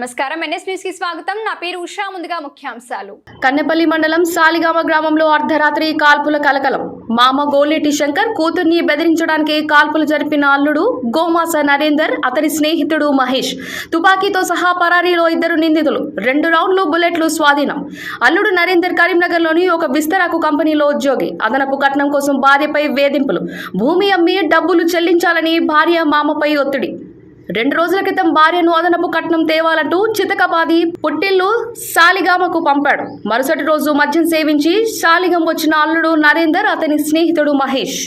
నమస్కారం. ఎన్ఎస్ న్యూస్కి స్వాగతం. నా పేరు ఉషా. ముందుగా ముఖ్యాంశాలు. కన్నెపల్లి మండలం సాలిగామ గ్రామంలో అర్ధరాత్రి కాల్పుల కలకలం. మామ గోలేటి శంకర్ కూతుర్ని బెదిరించడానికి కాల్పులు జరిపిన అల్లుడు గోమాస నరేందర్ అతని స్నేహితుడు మహేష్. తుపాకీతో సహా పరారీలో ఇద్దరు నిందితులు. రెండు రౌండ్లు బుల్లెట్లు స్వాధీనం. అల్లుడు నరేందర్ కరీంనగర్లోని ఒక విస్తరాకు కంపెనీలో ఉద్యోగి. అదనపు కట్నం కోసం భార్యపై వేధింపులు. భూమి అమ్మి డబ్బులు చెల్లించాలని భార్య మామపై ఒత్తిడి. రెండు రోజుల క్రితం భార్యను అదనపు కట్నం తేవాలంటూ చితకబాది పుట్టిల్లు సాలిగామకు పంపాడు. మరుసటి రోజు మద్యం సేవించి సాలిగం వచ్చిన అల్లుడు నరేందర్ అతని స్నేహితుడు మహేష్.